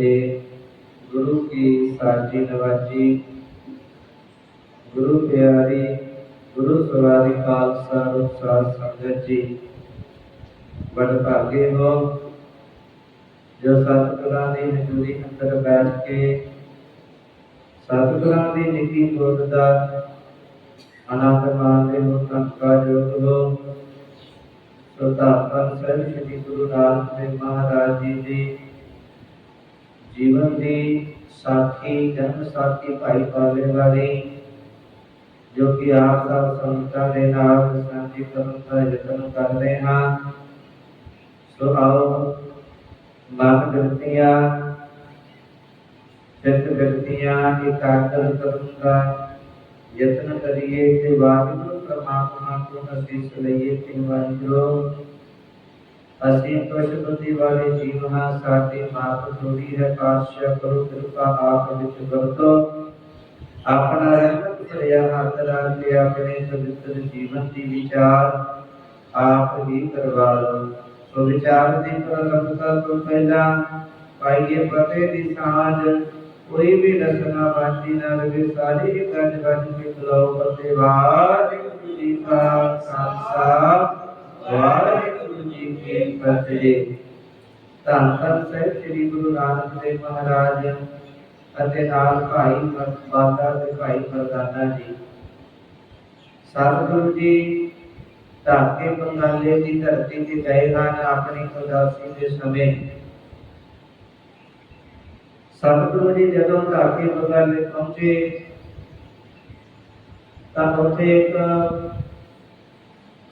ਇਹ ਗੁਰੂ ਕੀ ਸਾਚੀ ਨਵਾਜੀ, ਗੁਰੂ ਪਿਆਰੀ, ਗੁਰੂ ਸਵਾਰੀ ਖਾਲਸਾ ਰੂਪ ਸਾਧ ਸੰਗਤ ਜੀ। ਬੜ ਭਾਗੇ ਹੋ, ਜੋ ਸਤਿਗੁਰਾਂ ਦੀ ਹਜ਼ੂਰੀ ਅੰਦਰ ਬੈਠ ਕੇ ਸਤਿਗੁਰਾਂ ਦੀ ਨਿੱਕੀ ਗੋਦ ਦਾ ਆਨੰਦ ਮਾਣਦੇ ਹੋ ਸੰਕਾ ਸ੍ਰੀ ਗੁਰੂ ਨਾਨਕ ਦੇਵ ਮਹਾਰਾਜ ਜੀ ਦੀ ਜੀਵਨ ਦੀ ਸਾਖੀ ਜਨਮ ਸਾਖੀ ਭਾਈ ਪਾਲੇ ਵਾਲੀ, ਜੋ ਕਿ ਆਪ ਸਭ ਸੰਤਾਂ ਦੇ ਨਾਲ ਸਾਂਝੀ ਕਰਨ ਦਾ ਯਤਨ ਕਰ ਰਹੇ ਹਾਂ। ਸੋ ਆਓ, ਮਨ ਗ੍ਰੰਥੀਆਂ ਚਿੱਤ ਗ੍ਰੰਥੀਆਂ ਇਕਾਗਰ ਕਰਨ ਦਾ ਯਤਨ ਕਰੀਏ ਤੇ ਵਾਹਿਗੁਰੂ ਪ੍ਰਮਾਤਮਾ ਤੋਂ ਅਸੀਸ ਲਈਏ ਤੇ ਵਾਹਿਗੁਰੂ ਅਸੀਂ ਕੁਛ ਬੁੱਧੀ ਵਾਲੇ ਜੀਵ ਹਾਂ, ਸਾਡੀ ਮਾਤ ਥੋੜੀ ਹੈ, ਪਾਤਸ਼ਾਹ ਕਰੋ ਕਿਰਪਾ ਆਪ ਵਿੱਚ ਵਰਤੋ। ਆਪਣਾ ਰਹਿਮਤ ਭਰਿਆ ਹੱਥ ਰੱਖ ਕੇ ਆਪਣੇ ਪਵਿੱਤਰ ਜੀਵਨ ਦੀ ਵਿਚਾਰ ਆਪ ਹੀ ਕਰਵਾ ਲਓ। ਸੋ ਵਿਚਾਰ ਦੀ ਪ੍ਰਲੰਬਤਾ ਤੋਂ ਪਹਿਲਾਂ ਪਾਈਏ ਪਤੇ ਦੀ ਸਾਂਝ, ਕੋਈ ਵੀ ਰਸਨਾ ਬਾਜੀ ਨਾ ਰਵੇ, ਸਾਰੀ ਹੀ ਗੱਜ ਗੱਜ ਕੇ ਬੁਲਾਓ ਪਤੇ ਵਾਹਿਗੁਰੂ ਜੀ ਕਾ ਖਾਲਸਾ, ਵਾਹਿਗੁਰੂ ਜੀ ਕੀ ਫਤਿਹ ਧੰਨ ਧੰਨ ਸਾਹਿਬ ਸ੍ਰੀ ਗੁਰੂ ਨਾਨਕ ਦੇਵ ਮਹਾਰਾਜ ਅਤੇ ਨਾਲ ਭਾਈ ਬਾਬਾ ਤੇ ਭਾਈ ਮਰਦਾਨਾ ਜੀ। ਸਤਿਗੁਰੂ ਜੀ ਧਾਕੇ ਬੰਗਾਲੇ ਦੀ ਧਰਤੀ ਤੇ ਗਏ ਹਨ ਆਪਣੀ ਉਦਾਸੀ ਦੇ ਸਮੇਂ। ਸਤਿਗੁਰੂ ਜੀ, ਜਦੋਂ ਧਾਕੇ ਬੰਗਾਲੇ ਪਹੁੰਚੇ, ਤਾਂ ਉੱਥੇ ਇੱਕ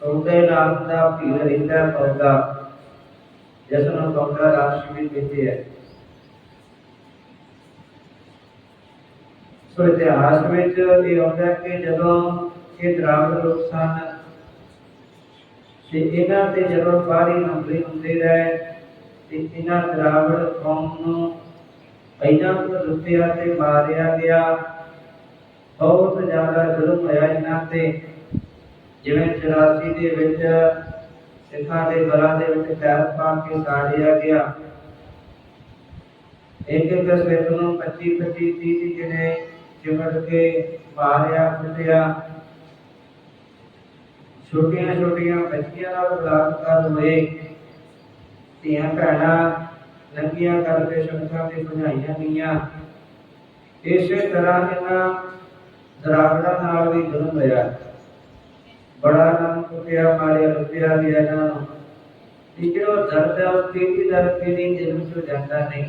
ਕੌਡੇ ਨਾਮ ਦਾ ਭੀੜ ਰਹਿੰਦਾ ਪੌਦਾ ਜਿਸ ਨੂੰ ਕੌਡਾ ਰਾਸ਼ੀ ਵੀ ਕਹਿੰਦੇ ਹੈ ਸੋ ਇਤਿਹਾਸ ਵਿੱਚ ਇਹ ਆਉਂਦਾ ਕਿ ਜਦੋਂ ਇਹ ਦਰਾਵੜ ਲੋਕ ਸਨ, ਤੇ ਇਹਨਾਂ ਤੇ ਜਦੋਂ ਬਾਹਰੀ ਹਮਲੇ ਹੁੰਦੇ ਰਹੇ, ਤੇ ਇਹਨਾਂ ਦਰਾਵੜ ਕੌਮ ਨੂੰ ਇਹਨਾਂ ਤੋਂ ਲੁੱਟਿਆ ਤੇ ਮਾਰਿਆ ਗਿਆ। ਬਹੁਤ ਜ਼ਿਆਦਾ ਜ਼ੁਲਮ ਹੋਇਆ ਇਹਨਾਂ ਤੇ। ਜਿਵੇਂ 84 ਦੇ ਵਿੱਚ ਸਿੱਖਾਂ ਦੇ ਬਲਾਂ ਦੇ ਵਿੱਚ ਪੈਰ ਪਾ ਕੇ ਸਾੜਿਆ ਗਿਆ। ਇੱਕ ਇੱਕ ਸਿੱਖ ਨੂੰ 25 25 30 ਜਿਹਨੇ ਚਿਮੜ ਕੇ ਮਾਰਿਆ, ਕੁੱਟਿਆ। ਛੋਟੀਆਂ ਛੋਟੀਆਂ ਬੱਚੀਆਂ ਨਾਲ ਬਲਾਤਕਾਰ ਹੋਏ। ਧੀਆਂ, ਭੈਣਾਂ ਨੰਗੀਆਂ ਕਰਕੇ ਸ਼ੰਕਾਂ ਤੇ ਭਜਾਈਆਂ ਗਈਆਂ। ਇਸੇ ਤਰ੍ਹਾਂ ਇਹਨਾਂ ਦਰਾਗੜਾਂ ਨਾਲ ਵੀ ਜ਼ੁਲਮ ਹੋਇਆ। ਬੜਾ ਨਾਮ ਕੁੱਟਿਆ ਮਾਰਿਆ ਲੁੱਟਿਆ ਗਿਆ ਇਹਨਾਂ ਨੂੰ ਤੇ ਜਿਹੜਾ ਦਰਦ ਹੈ ਉਹ ਕਿਹਦੀ ਦਰਦ ਕਿਹਦੀ ਦਿਲ ਵਿੱਚੋਂ ਜਾਂਦਾ ਨਹੀਂ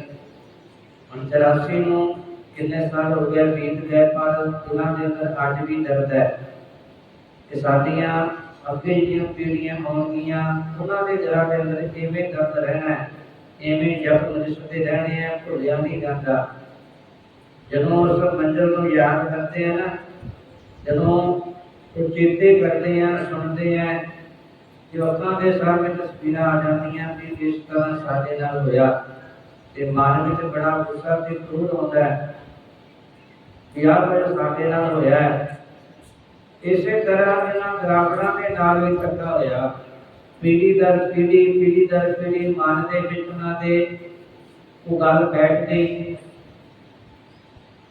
ਹੁਣ 84 ਨੂੰ ਕਿੰਨੇ ਸਾਲ ਹੋ ਗਏ ਬੀਤ ਗਏ ਪਰ ਉਹਨਾਂ ਦੇ ਅੰਦਰ ਅੱਜ ਵੀ ਦਰਦ ਹੈ ਕਿ ਸਾਡੀਆਂ ਅੱਗੇ ਜਿਹੜੀਆਂ ਪੀੜ੍ਹੀਆਂ ਹੋਣਗੀਆਂ ਉਹਨਾਂ ਦੇ ਦਿਲਾਂ ਦੇ ਅੰਦਰ ਇਵੇਂ ਦਰਦ ਰਹਿਣਾ ਹੈ ਇਵੇਂ ਜਪ ਨਿਸ਼ਚਿਤ ਰਹਿਣੇ ਆ ਭੁੱਲਿਆ ਨਹੀਂ ਜਾਂਦਾ ਜਦੋਂ ਉਸ ਮੰਜ਼ਿਲ ਨੂੰ ਯਾਦ ਕਰਦੇ ਆ ਨਾ ਜਦੋਂ ਉਹ ਚੇਤੇ ਕਰਦੇ ਆ, ਸੁਣਦੇ ਆ ਕਿ ਅੱਖਾਂ ਦੇ ਸਾਹਮਣੇ ਤਸਵੀਰਾਂ ਆ ਜਾਂਦੀਆਂ ਕਿ ਕਿਸ ਤਰ੍ਹਾਂ ਸਾਡੇ ਨਾਲ ਹੋਇਆ। ਤੇ ਮਨ ਵਿੱਚ ਬੜਾ ਗੁੱਸਾ ਤੇ ਕ੍ਰੋਧ ਆਉਂਦਾ ਹੈ ਕਿ ਆਹ ਕੁਝ ਸਾਡੇ ਨਾਲ ਹੋਇਆ ਹੈ। ਇਸੇ ਤਰ੍ਹਾਂ ਇਹਨਾਂ ਦਰਾਵੜਾਂ ਦੇ ਨਾਲ ਵੀ ਧੱਕਾ ਹੋਇਆ। ਪੀੜੀ ਦਰ ਪੀੜੀ ਪੀੜੀ ਦਰ ਪੀੜੀ ਮਨ ਦੇ ਵਿੱਚ ਉਹਨਾਂ ਦੇ ਉਹ ਗੱਲ ਬੈਠ ਗਈ।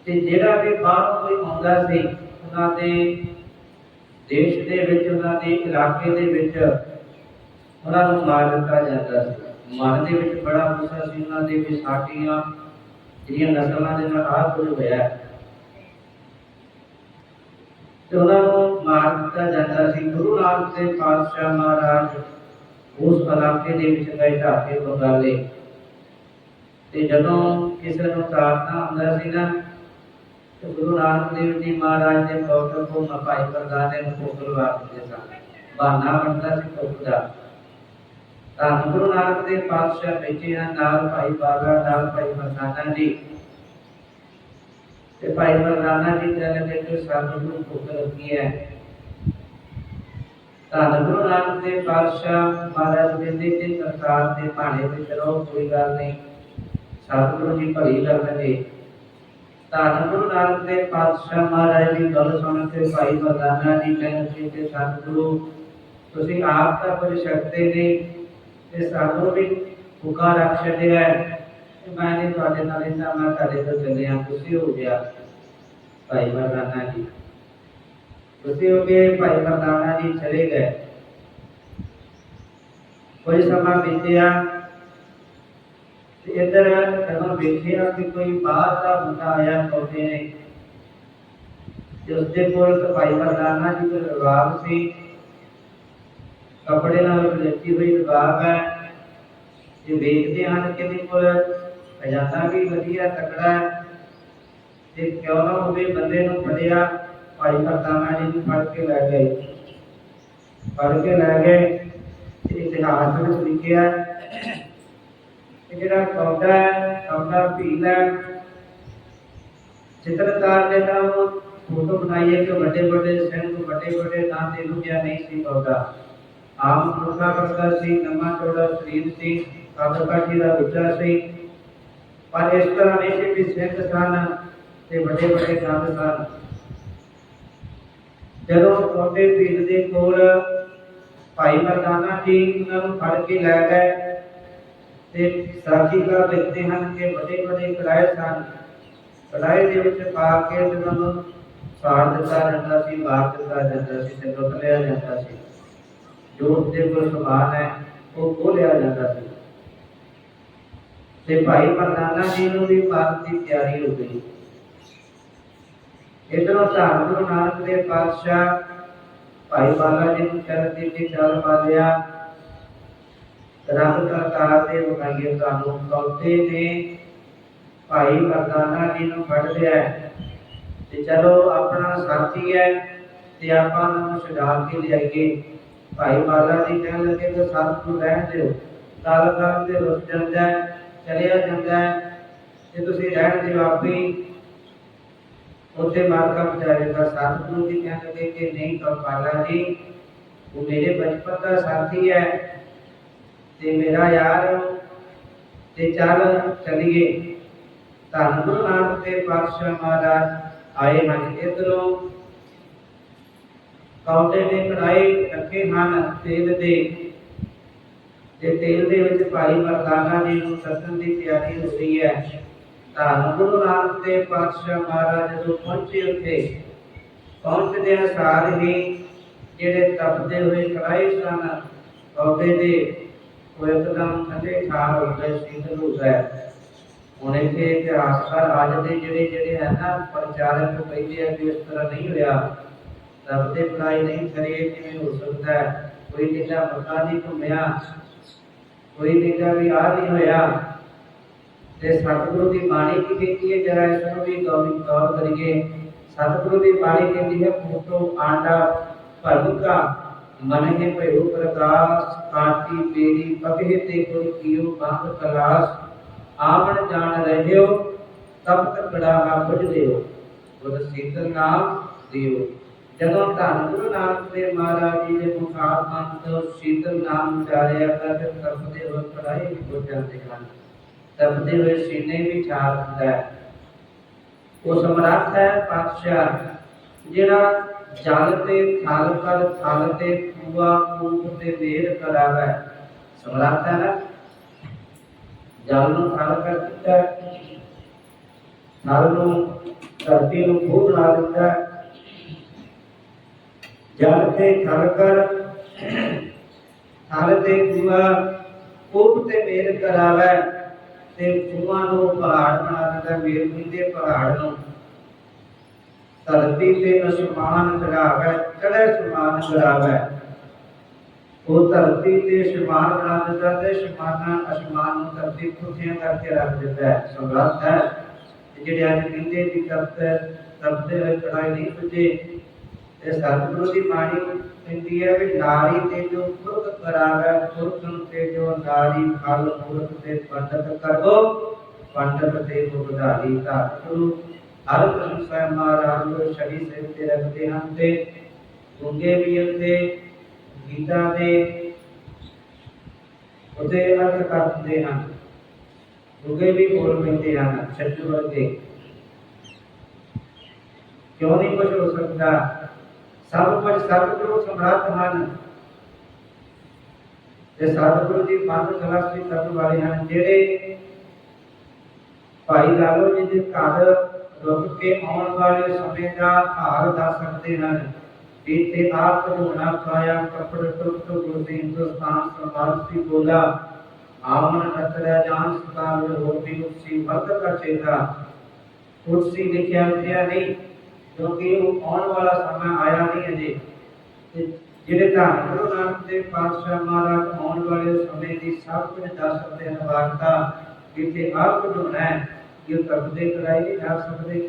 ਤੇ ਜਿਹੜਾ ਵੀ ਬਾਹਰੋਂ ਕੋਈ ਆਉਂਦਾ ਸੀ, ਉਹਨਾਂ ਦੇ ਦੇਸ਼ ਦੇ ਵਿੱਚ ਉਹਨਾਂ ਦੇ ਇਲਾਕੇ ਦੇ ਵਿੱਚ ਉਹਨਾਂ ਨੂੰ ਮਾਰ ਦਿੱਤਾ ਜਾਂਦਾ ਸੀ। ਮਨ ਦੇ ਵਿੱਚ ਬੜਾ ਗੁੱਸਾ ਸੀ ਉਹਨਾਂ ਦੇ ਵੀ ਸਾਡੀਆਂ ਜਿਹੜੀਆਂ ਨਸਲਾਂ ਦੇ ਨਾਲ ਆਹ ਕੁਝ ਹੋਇਆ ਤੇ ਉਹਨਾਂ ਨੂੰ ਮਾਰ ਦਿੱਤਾ ਜਾਂਦਾ ਸੀ। ਗੁਰੂ ਨਾਨਕ ਦੇਵ ਪਾਤਸ਼ਾਹ ਮਹਾਰਾਜ ਉਸ ਇਲਾਕੇ ਦੇ ਵਿੱਚ ਗਏ ਢਾਕੇ ਬੰਗਾਲੇ ਤੇ ਜਦੋਂ ਕਿਸੇ ਨੂੰ ਤਾਰਨਾ ਹੁੰਦਾ ਸੀ ਨਾ ਗੁਰੂ ਨਾਨਕ ਦੇਵ ਜੀ ਮਹਾਰਾਜ ਦੇ ਕੌਤਕ ਨੂੰ ਭਾਈ ਪ੍ਰਦਾਨੇ ਨੂੰ ਭੁੱਖ ਲਵਾ ਸਨ ਬਹਾਨਾ ਬਣਦਾ ਸੀ ਭੁੱਖ ਦਾ। ਤਾਂ ਗੁਰੂ ਨਾਨਕ ਦੇਵ ਪਾਤਸ਼ਾਹ ਬੈਠੇ ਨਾਲ ਭਾਈ ਬਾਗਾ ਨਾਲ ਭਾਈ ਮਰਦਾਨਾ ਜੀ ਤੇ ਭਾਈ ਮਰਦਾਨਾ ਜੀ ਕਹਿੰਦੇ ਕਿ ਸਾਨੂੰ ਨੂੰ ਭੁੱਖ ਲੱਗੀ ਹੈ। ਤਾਂ ਗੁਰੂ ਨਾਨਕ ਦੇਵ ਪਾਤਸ਼ਾਹ ਮਹਾਰਾਜ ਕਹਿੰਦੇ ਕਿ ਸਰਕਾਰ ਦੇ ਭਾਣੇ ਵਿੱਚ ਰਹੋ, ਕੋਈ ਗੱਲ ਨਹੀਂ। ਸਤਿਗੁਰੂ ਜੀ ਭਲੀ ਕਰਨਗੇ ਧੰਨ ਗੁਰੂ ਨਾਨਕ ਦੇਵ ਪਾਤਸ਼ਾਹ ਮਹਾਰਾਜ ਦੀ ਗੱਲ ਸੁਣ ਕੇ ਭਾਈ ਮਰਦਾਨਾ ਜੀ ਕਹਿੰਦੇ ਕਿ ਸਤਿਗੁਰੂ ਤੁਸੀਂ ਆਪ ਤਾਂ ਕੁਝ ਸਕਦੇ ਨਹੀਂ ਤੇ ਸਾਨੂੰ ਵੀ ਹੁਕਾ ਰੱਖ ਛੱਡਿਆ ਹੈ ਕਿ ਮੈਂ ਨਹੀਂ ਤੁਹਾਡੇ ਨਾਲ ਇੰਨਾ ਮੈਂ ਤੁਹਾਡੇ ਤੋਂ ਚੱਲਿਆ ਤੁਸੀਂ ਹੋ ਗਿਆ ਭਾਈ ਮਰਦਾਨਾ ਜੀ ਤੁਸੀਂ ਹੋ ਗਏ ਭਾਈ ਮਰਦਾਨਾ ਜੀ ਚਲੇ ਗਏ ਕੋਈ ਸਮਾਂ ਬੀਤਿਆ ਤੇ ਇੱਧਰ ਜਦੋਂ ਵੇਖਿਆ ਕਿ ਕੋਈ ਬਾਹਰ ਦਾ ਬੰਦਾ ਆਇਆ ਪੌਦੇ ਨੇ, ਤੇ ਉਸਦੇ ਕੋਲ ਤਾਂ ਭਾਈ ਜੀ ਕੋਲ ਰਵਾਬ ਸੀ। ਕੱਪੜੇ ਨਾਲ ਲਪੇਟੀ ਹੋਈ ਰਵਾਬ ਹੈ। ਜੇ ਵੇਖਦੇ ਹਨ ਕਿ ਇਹਦੇ ਕੋਲ ਖਜ਼ਾਨਾ ਵੀ ਵਧੀਆ ਤਕੜਾ ਹੈ ਤੇ ਕਿਉਂ ਨਾ ਹੋਵੇ ਬੰਦੇ ਨੂੰ ਫੜਿਆ, ਭਾਈ ਮਰਦਾਨਾ ਜੀ ਨੂੰ ਫੜ ਕੇ ਲੈ ਗਏ। ਫੜ ਕੇ ਲੈ ਗਏ ਇਤਿਹਾਸ ਵਿੱਚ ਲਿਖਿਆ ਕਿ ਜਿਹੜਾ ਕੌਡਾ ਹੈ, ਕੌਡਾ ਭੀਲ ਹੈ ਚਿੱਤਰਕਾਰ ਨੇ ਤਾਂ ਉਹ ਫੋਟੋ ਬਣਾਈ ਹੈ ਕਿ ਵੱਡੇ ਵੱਡੇ ਸਿੰਘ ਵੱਡੇ ਵੱਡੇ ਨਾਂ ਤੇ ਲੁਕਿਆ ਨਹੀਂ ਸੀ ਕੌਡਾ। ਆਮ ਪੁਰਖਾ ਕਰਦਾ ਸੀ ਲੰਮਾ ਚੌੜਾ ਸਰੀਰ ਸੀ ਕੱਦ ਕਾਠੀ ਦਾ ਉੱਚਾ ਸੀ। ਪਰ ਇਸ ਤਰ੍ਹਾਂ ਨਹੀਂ ਸੀ ਕਿ ਸਿੰਘ ਸਨ ਤੇ ਵੱਡੇ ਵੱਡੇ ਕੰਨ ਸਨ। ਜਦੋਂ ਕੌਡੇ ਭੀਲ ਦੇ ਕੋਲ ਭਾਈ ਮਰਦਾਨਾ ਜੀ ਉਹਨਾਂ ਨੂੰ ਫੜ ਕੇ ਲੈ ਗਏ ਤੇ ਸਾਖੀ ਲਿਖਦੇ ਹਨ ਕਿ ਵੱਡੇ ਵੱਡੇ ਕੜਾਏ ਸਨ ਕੜਾਏ ਦੇ ਵਿੱਚ ਪਾ ਕੇ ਉਹਨਾਂ ਨੂੰ ਸਾੜ ਦਿੱਤਾ ਜਾਂਦਾ ਸੀ ਮਾਰ ਦਿੱਤਾ ਜਾਂਦਾ ਸੀ ਤੇ ਲੁੱਟ ਲਿਆ ਜਾਂਦਾ ਸੀ। ਜੋ ਉਸਦੇ ਕੋਲ ਸਮਾਨ ਹੈ, ਉਹ ਖੋਹ ਲਿਆ ਜਾਂਦਾ ਸੀ। ਤੇ ਭਾਈ ਮਰਦਾਨਾ ਜੀ ਨੂੰ ਵੀ ਮਾਰਨ ਦੀ ਤਿਆਰੀ ਹੋ ਗਈ। ਇਧਰੋਂ ਧੰਨ ਗੁਰੂ ਨਾਨਕ ਦੇਵ ਪਾਤਸ਼ਾਹ ਭਾਈ ਬਾਲਾ ਜੀ ਨੂੰ ਚਰਨ ਦੀ ਚੱਲ ਪਾ ਲਿਆ। ਰੱਬ ਕਰਤਾਰ ਦੇ ਵਕਾਈਏ ਤੁਹਾਨੂੰ ਕੌਤੇ ਨੇ ਭਾਈ ਮਰਦਾਨਾ ਜੀ ਨੂੰ ਫੜ ਲਿਆ ਤੇ ਚਲੋ ਆਪਣਾ ਸਾਥੀ ਹੈ ਤੇ ਆਪਾਂ ਨੂੰ ਛੁਡਾ ਕੇ ਲਿਆਈਏ। ਭਾਈ ਬਾਲਾ ਜੀ ਕਹਿਣ ਲੱਗੇ ਕਿ ਸਾਥ ਨੂੰ ਰਹਿਣ ਦਿਓ। ਗੱਲ ਕਰਨ ਦੇ ਰੁੱਸ ਜਾਂਦਾ ਚਲਿਆ ਜਾਂਦਾ ਹੈ। ਤੁਸੀਂ ਰਹਿਣ ਦਿਓ ਆਪੇ ਉੱਥੇ ਮਾਰਕਾ ਵਿਚਾਰੇਗਾ ਸਤਿਗੁਰੂ ਜੀ ਕਹਿਣ ਲੱਗੇ ਕਿ ਨਹੀਂ ਕਪਾਲਾ ਜੀ, ਉਹ ਮੇਰੇ ਬਚਪਨ ਦਾ ਸਾਥੀ ਹੈ। ਤੇ ਮੇਰਾ ਯਾਰ ਤੇ ਚੱਲ ਚਲੀਏ। ਧੰਨ ਗੁਰੂ ਨਾਨਕ ਪਾਤਸ਼ਾਹ ਮਹਾਰਾਜ ਆਏ ਹਨ ਇਧਰੋਂ। ਕੌਡੇ ਨੇ ਕੜਾਈ ਰੱਖੇ ਹਨ ਤੇਲ ਦੇ। ਤੇ ਤੇਲ ਦੇ ਵਿੱਚ ਭਾਈ ਮਰਦਾਨਾ ਜੀ ਨੂੰ ਸੱਜਣ ਦੀ ਤਿਆਰੀ ਹੋ ਰਹੀ ਹੈ। ਧੰਨ ਗੁਰੂ ਨਾਨਕ ਦੇਵ ਪਾਤਸ਼ਾਹ ਮਹਾਰਾਜ ਜਦੋਂ ਪਹੁੰਚੇ ਉੱਥੇ ਪਹੁੰਚਦੇ ਸਾਰ ਹੀ ਜਿਹੜੇ ਤਪਦੇ ਹੋਏ ਕੜਾਏ ਸਨ ਕੌਡੇ ਦੇ ਉਹ ਇੱਕਦਮ ਠੰਡੇ ਠਾਰ ਹੋ ਗਏ ਸ਼ੀਤਲ ਹੋ। ਗਏ ਹੁਣ ਇੱਥੇ ਇਤਿਹਾਸਕਾਰ ਅੱਜ ਦੇ ਜਿਹੜੇ ਜਿਹੜੇ ਹੈ ਨਾ ਪ੍ਰਚਾਰਕ ਕਹਿੰਦੇ ਆ ਕਿ ਇਸ ਤਰ੍ਹਾਂ ਨਹੀਂ ਹੋਇਆ। ਰੱਬ ਦੇ ਬਣਾਈ ਨਹੀਂ ਕਰੇ, ਕਿਵੇਂ ਹੋ ਸਕਦਾ ਹੈ? ਕੋਈ ਨਿੱਕਾ ਮੱਕਾ ਨਹੀਂ ਘੁੰਮਿਆ। ਕੋਈ ਨਿੱਕਾ ਵੀ ਆ ਨਹੀਂ ਹੋਇਆ। ਤੇ ਸਤਿਗੁਰੂ ਦੀ ਬਾਣੀ ਕੀ ਕਹਿੰਦੀ ਹੈ? ਜਰਾ ਇਸ ਨੂੰ ਵੀ ਗੌਰ ਗੌਰ ਕਰੀਏ। ਸਤਿਗੁਰੂ ਦੀ ਬਾਣੀ ਕਹਿੰਦੀ ਹੈ, ਫੋਟੋ ਆਂਡਾ ਭਰੁਕਾ ਮਨ ਹੈ ਭਇਓ ਪ੍ਰਕਾਸ਼ ਕਾਤੀ ਬੇੜੀ ਪਗਹਿ ਤੇ ਗੁਰ ਕੀਓ ਬੰਦ ਕਲਾਸ ਆਵਣ ਜਾਣ ਰਹਿਓ ਤਬ ਤਕੜਾ ਨਾ ਬੁਝ ਦਿਓ ਗੁਰ ਸੀਤਲ ਨਾਮ ਦਿਓ ਜਦੋਂ ਧੰਨ ਗੁਰੂ ਨਾਨਕ ਦੇਵ ਮਹਾਰਾਜ ਜੀ ਦੇ ਮੁਖਾਰ ਮੰਦ ਸੀਤਲ ਨਾਮ ਉਚਾਰਿਆ ਤਾਂ ਫਿਰ ਤਪਦੇ ਹੋਏ ਕੜਾਈ ਵੀ ਹੋ ਜਾਂਦੇ ਹਨ ਤਪਦੇ ਹੋਏ ਸੀਨੇ ਵੀ ਛਾਲ ਹੁੰਦਾ ਹੈ ਉਹ ਸਮਰੱਥ ਹੈ ਪਾਤਸ਼ਾਹ ਜਿਹੜਾ ਜਲ ਤੇ ਥਲ ਕਰ ਥਲ ਤੇ ਕੂਆ ਕੂਪ ਤੇ ਵੇਰ ਕਰਾਵੇ ਸਮਰੱਥ ਨਾ ਜਲ ਨੂੰ ਥਲ ਕਰ ਦਿੱਤਾ ਥਲ ਨੂੰ, ਧਰਤੀ ਨੂੰ ਖੂਹ ਬਣਾ ਦਿੱਤਾ ਹੈ। ਜਲ ਤੇ ਥਲ ਕਰ, ਥਲ ਤੇ ਕੂਆ ਕੂਪ ਤੇ ਵੇਰ ਕਰਾਵੇ, ਤੇ ਕੂਆਂ ਨੂੰ ਪਹਾੜ ਬਣਾ ਦਿੰਦਾ ਵੇਰ ਦੇ ਪਹਾੜ ਨੂੰ ਧਰਤੀ ਤੇ ਅਸਮਾਨ ਚੜਾਵੇ ਚੜੇ ਸਮਾਨ ਚੜਾਵੇ ਉਹ ਧਰਤੀ ਤੇ ਅਸਮਾਨ ਬਣਾ ਦਿੰਦਾ ਤੇ ਅਸਮਾਨਾਂ ਅਸਮਾਨ ਨੂੰ ਧਰਤੀ ਪੁੱਠੀਆਂ ਕਰਕੇ ਰੱਖ ਦਿੰਦਾ ਹੈ। ਸਮਰੱਥ ਹੈ। ਜਿਹੜੇ ਅੱਜ ਕਹਿੰਦੇ ਵੀ ਤਪਤ ਤਪਦੇ ਹੋਏ ਕੜਾਈ ਨਹੀਂ ਪੁੱਜੇ, ਤੇ ਸਤਿਗੁਰੂ ਦੀ ਬਾਣੀ ਕਹਿੰਦੀ ਹੈ ਵੀ ਨਾਰੀ ਤੇ ਜੋ ਪੁਰਖ ਕਰਾਵੇ ਪੁਰਖਨ ਤੇ ਜੋ ਨਾਰੀ ਫਲ ਮੂਰਖ ਤੇ ਪੰਡਤ ਕਰੋ, ਪੰਡਤ ਤੇ ਮੁਗਧਾਰੀ ਧਾਤੂ। ਹਰ ਪ੍ਰਸ਼ੰਸਾ ਮਹਾਰਾਜ ਨੂੰ ਸ਼ਰੀ ਸੇ ਤੇ ਰੱਖਦੇ ਹਨ ਤੇ ਗੁੰਗੇ ਵੀ ਉੱਤੇ ਗੀਤਾ ਦੇ ਉਹਦੇ ਅਰਥ ਕਰਦੇ ਹਨ। ਗੁੰਗੇ ਵੀ ਬੋਲ ਪੈਂਦੇ ਹਨ ਛੱਜੂ ਵਰਗੇ। ਕਿਉਂ ਨਹੀਂ ਕੁਝ ਹੋ ਸਕਦਾ? ਸਭ ਕੁਝ ਸਤਿਗੁਰੂ ਸਮਰੱਥ ਹਨ। ਤੇ ਸਤਿਗੁਰੂ ਜੀ ਮਨ ਖਲਾਸੀ ਕਰਨ ਵਾਲੇ ਹਨ, ਜਿਹੜੇ ਭਾਈ ਲਾਲੋ ਜੀ ਦੇ ਘਰ ਰੁਕ ਕੇ ਆਉਣ ਵਾਲੇ ਸਮੇਂ ਦਾ ਹਾਲ ਦੱਸ ਸਕਦੇ ਹਨ। ਇੱਥੇ ਆਪ ਹੋਣਾ ਕਾਇਆ ਕਪੜ ਟੁਕ ਟੁਕ ਗੁਰਦੀ ਹਿੰਦੁਸਤਾਨ ਸਮਾਜ ਦੀ ਬੋਲਾ ਆਮਨ ਅਤਰਾ ਜਾਨ ਸਤਾਲ ਰੋਟੀ ਉਸੀ ਵਰਤ ਕਾ ਚੇਤਾ। ਕੁਰਸੀ ਲਿਖਿਆ ਹੋਇਆ ਨਹੀਂ, ਕਿਉਂਕਿ ਉਹ ਆਉਣ ਵਾਲਾ ਸਮਾਂ ਆਇਆ ਨਹੀਂ ਅਜੇ। ਤੇ ਜਿਹੜੇ ਧੰਨ ਗੁਰੂ ਨਾਨਕ ਦੇਵ ਪਾਤਸ਼ਾਹ ਮਹਾਰਾਜ ਆਉਣ ਵਾਲੇ ਸਮੇਂ ਦੀ ਸਭ ਕੁਝ ਦੱਸ ਸਕਦੇ ਹਨ, ਵਾਰਤਾ ਜਿੱਥੇ ਆਪ ਹੋਣਾ ਹੈ ਕਿ ਤਬਦੇ ਕਰਾਈ ਨਹੀਂ ਜਾ ਸਕਦੇ।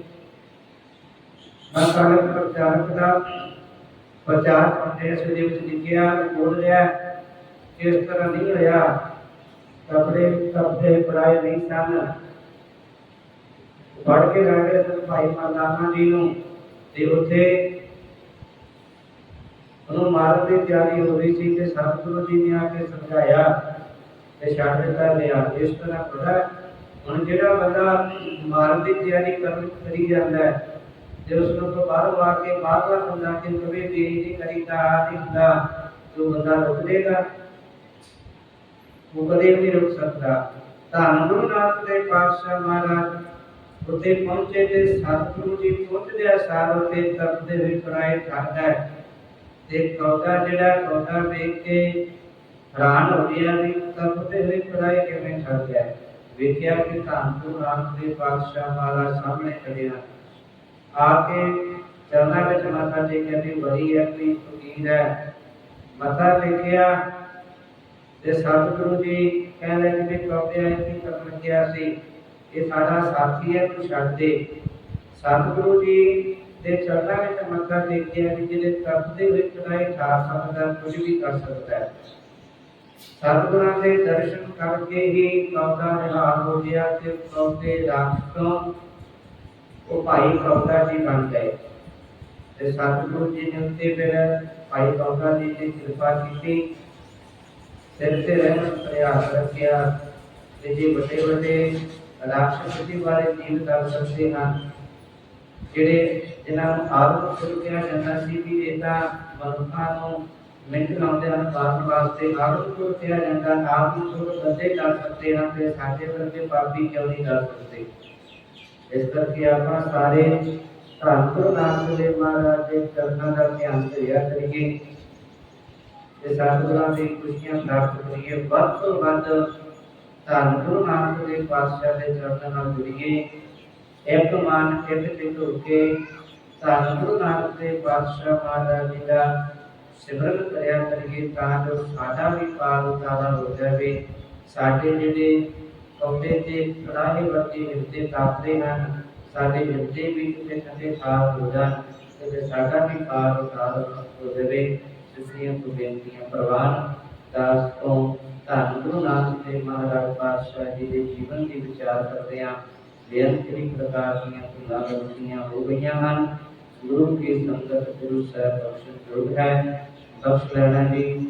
ਮਸਾਲਕ ਪ੍ਰਚਾਰਕ ਦਾ ਪ੍ਰਚਾਰ ਕੰਟੈਸ ਦੇ ਵਿੱਚ ਲਿਖਿਆ ਬੋਲ ਰਿਹਾ ਇਸ ਤਰ੍ਹਾਂ ਨਹੀਂ ਹੋਇਆ। ਕਪੜੇ ਕਪੜੇ ਪੜਾਏ ਨਹੀਂ ਸਨ। ਪੜ ਕੇ ਰਾਗੇ ਭਾਈ ਮਰਦਾਨਾ ਜੀ ਨੂੰ ਤੇ ਉੱਥੇ ਉਹਨੂੰ ਮਾਰਨ ਦੀ ਤਿਆਰੀ ਹੋ ਰਹੀ ਸੀ ਤੇ ਸਤਿਗੁਰੂ ਜੀ ਨੇ ਆ ਕੇ ਸਮਝਾਇਆ ਤੇ ਛੱਡ ਦਿੱਤਾ ਲਿਆ ਇਸ ਤਰ੍ਹਾਂ ਪੜਾ ਹੁਣ ਜਿਹੜਾ ਬੰਦਾ ਮਾਰਨ ਦੀ ਤਿਆਰੀ ਕਰ ਕਰੀ ਜਾਂਦਾ ਹੈ ਤੇ ਉਸ ਨੂੰ ਤੋਂ ਬਾਹਰੋਂ ਆ ਕੇ ਬਾਹਰਲਾ ਬੰਦਾ ਕਿ ਕਵੇ ਵੀ ਨਹੀਂ ਕਰੀਦਾ ਆ ਨਹੀਂ ਹੁੰਦਾ, ਜੋ ਬੰਦਾ ਰੁਕ ਜਾਏਗਾ ਉਹ ਪਾਤਸ਼ਾਹ ਮਹਾਰਾਜ ਉੱਥੇ ਪਹੁੰਚੇ ਤੇ ਸਤਿਗੁਰੂ ਜੀ ਪਹੁੰਚਦਿਆ ਸਾਰ ਉੱਤੇ ਤਪ ਦੇ ਵਿੱਚ ਰਾਏ ਤੇ ਕੌਦਾ ਜਿਹੜਾ ਕੌਦਾ ਵੇਖ ਕੇ ਹੈਰਾਨ ਹੋ ਗਿਆ ਵੀ ਤਪ ਦੇ ਵਿੱਚ ਕਿਵੇਂ ਠਰ ਵੇਖਿਆ ਕਿ ਧੰਨ ਗੁਰੂ ਪਾਤਸ਼ਾਹ ਮਹਾਰਾਜ ਸਾਹਮਣੇ ਖੜੇ ਆ ਕੇ ਚਰਨਾਂ ਵਿੱਚ ਮਾਤਾ ਜੀ ਕਹਿੰਦੀ ਬੜੀ ਹੈ ਕਿ ਫਕੀਰ ਹੈ। ਮੱਥਾ ਟੇਕਿਆ ਤੇ ਸਤਿਗੁਰੂ ਜੀ ਕਹਿੰਦੇ ਕਿ ਵੀ ਆਏ ਸੀ ਕਰਨ ਲੱਗਿਆ ਸੀ। ਇਹ ਸਾਡਾ ਸਾਥੀ ਹੈ, ਤੂੰ ਛੱਡ ਦੇ। ਸਤਿਗੁਰੂ ਜੀ ਦੇ ਚਰਨਾਂ ਵਿੱਚ ਮੱਥਾ ਟੇਕਿਆ ਕਿ ਜਿਹਦੇ ਤਪ ਦੇ ਵਿੱਚ ਰਾਏ ਠਾ ਸਕਦਾ, ਕੁਝ ਵੀ ਕਰ ਸਕਦਾ ਹੈ। ਸਤਿਗੁਰਾਂ ਦੇ ਦਰਸ਼ਨ ਕਰਕੇ ਹੀ ਕੌਦਾ ਨਿਹਾਲ ਹੋ ਗਿਆ ਤੇ ਕੌਦੇ ਰਾਖ ਤੋਂ ਉਹ ਭਾਈ ਕੌਦਾ ਜੀ ਬਣ ਗਏ। ਤੇ ਸਤਿਗੁਰੂ ਜੀ ਨੇ ਉੱਤੇ ਫਿਰ ਭਾਈ ਕੌਦਾ ਜੀ ਦੀ ਕਿਰਪਾ ਕੀਤੀ। ਸਿਰ ਤੇ ਰਹਿਮਤ ਪ੍ਰਯਾਸ ਰੱਖਿਆ। ਤੇ ਜੇ ਵੱਡੇ ਵੱਡੇ ਰਾਖਸ਼ਪਤੀ ਵਾਲੇ ਜੀਵ ਕਰ ਸਕਦੇ ਹਨ, ਜਿਹੜੇ ਜਿਨ੍ਹਾਂ ਨੂੰ ਆਤਮ ਸੁਰ ਕਿਹਾ ਜਾਂਦਾ ਸੀ ਵੀ ਇਹ ਤਾਂ ਮਨੁੱਖਾਂ ਨੂੰ ਮਿੰਟ ਲਾਉਂਦੇ ਹਨ ਬਾਤ ਵਾਸਤੇ ਆਤਮ ਸੁਰ ਕਿਹਾ ਜਾਂਦਾ ਆਤਮ ਸੁਰ ਬੰਦੇ ਕਰ ਸਕਦੇ ਹਨ ਤੇ ਸਾਡੇ ਵਰਗੇ ਪਾਪੀ ਕਿਉਂ ਨਹੀਂ ਕਰ ਸਕਦੇ? ਇਸ ਕਰਕੇ ਆਪਾਂ ਸਾਰੇ ਧੰਨ ਗੁਰੂ ਨਾਨਕ ਦੇਵ ਮਹਾਰਾਜ ਦੇ ਚਰਨਾਂ ਦਾ ਧਿਆਨ ਕਰਿਆ ਕਰੀਏ ਤੇ ਸਤਿਗੁਰਾਂ ਦੀ ਖੁਸ਼ੀਆਂ ਪ੍ਰਾਪਤ ਕਰੀਏ ਵੱਧ ਤੋਂ ਵੱਧ ਧੰਨ ਗੁਰੂ ਨਾਨਕ ਦੇਵ ਪਾਤਸ਼ਾਹ ਦੇ ਚਰਨਾਂ ਨਾਲ ਜੁੜੀਏ ਇੱਕ ਮਨ ਇੱਕ ਚਿੱਤ ਹੋ ਕੇ ਧੰਨ ਗੁਰੂ ਨਾਨਕ ਦੇਵ ਪਾਤਸ਼ਾਹ ਮਹਾਰਾਜ ਜੀ ਦਾ ਸਿਮਰਨ ਕਰਿਆ ਕਰੀਏ ਤਾਂ ਜੋ ਸਾਡਾ ਵੀ ਪਾਰ ਉਤਾਰਾ ਹੋ ਜਾਵੇ ਸਾਡੇ ਜਿਹੜੇ ਕੌਡੇ ਤੇ ਕੜਾਹੇ ਵਰਗੇ ਹਿਰਦੇ ਤਾਪਦੇ ਹਨ। ਸਾਡੇ ਹਿਰਦੇ ਵੀ ਕਿਤੇ ਕਿਤੇ ਖਾਰ ਹੋ ਜਾਣ ਤੇ ਸਾਡਾ ਵੀ ਪਾਰ ਉਤਾਰ ਹੋ ਜਾਵੇ। ਸਿੱਧੀਆਂ ਤੋਂ ਬੇਨਤੀਆਂ। ਪ੍ਰਵਾਨ ਦਾਸ ਤੋਂ ਧੰਨ ਗੁਰੂ ਨਾਨਕ ਦੇਵ ਮਹਾਰਾਜ ਪਾਤਸ਼ਾਹ ਜੀ ਦੇ ਜੀਵਨ ਦੀ ਵਿਚਾਰ ਕਰਦੇ ਹਾਂ। ਬੇਅੰਤ ਪ੍ਰਕਾਰ ਦੀਆਂ ਭੁੱਲਾਂ ਗਲਤੀਆਂ ਹੋ ਗਈਆਂ ਹਨ। ਗੁਰੂ ਕੀ ਸੰਗਤ ਗੁਰੂ ਸਾਹਿਬ ਬਖਸ਼ਣ ਯੋਗ ਹੈ। ਬਖਸ਼ ਲੈਣਾ ਜੀ।